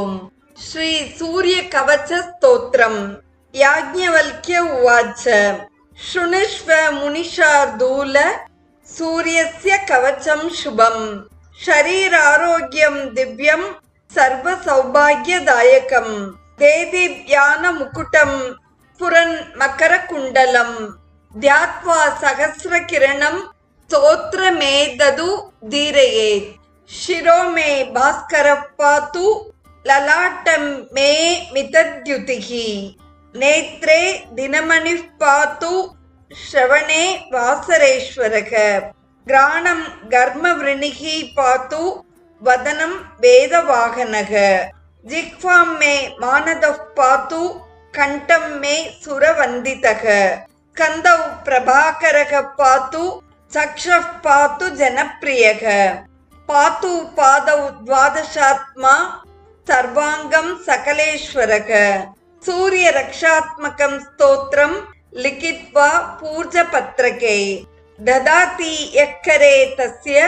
ஓம் ஸ்ரீ சூரிய கவச்ச ஸ்தோத்திரம் யாஜ்ஞவல்க்ய உவாச்ச शृणुष्व मुनिशार्दूल सूर्यस्य कवचं शुभम् शरीरारोग्यं दिव्यं सर्वसौभाग्यदायकम् देदीव्यानमुकुटं पुरन् मकरकुण्डलम् ध्यात्वा सहस्रकिरणं स्तोत्रमेददु दीरयेत् शिरो मे भास्करः पातु லலாட்டம் மே மிதத்யுதிகி நேத்ரே தினமணிப் பாத்து ஸ்ரவணே வாசரேஸ்வரக கிராணம் கர்ம விருணிகி பாத்து வதனம் வேதவாகனக ஜிக்வாம் மே மானதப் பாத்து கண்டம் மே சுரவந்திதக ஸ்கந்தௌ பிரபாகரக பாத்து சக்ஷப் பாத்து ஜனப்பிரியக பாத்து பாதௌ துவாதசாத்மா सकलेश्वरः सूर्यरक्षात्मकं स्तोत्रं लिखित्वा पूर्जपत्रके ददाति यः करे तस्य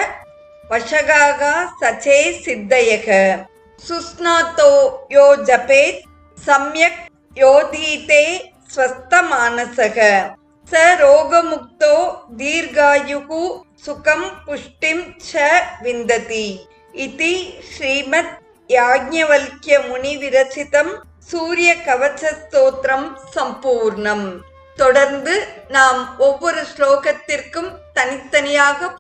वशगाः सचे सिद्धयः सुस्नातो यो जपेत् सम्यक् योधीते स्वस्थमानसः स रोगमुक्तो दीर्घायुः सुखं पुष्टिं च विन्दति इति श्रीमद् யாஜ்ஞவல்கிய சூரிய கவச்ச ஸ்தோத்திரம் சம்பூர்ணம். தொடர்ந்து நாம் ஒவ்வொரு ஸ்லோகத்திற்கும் தனித்தனியாக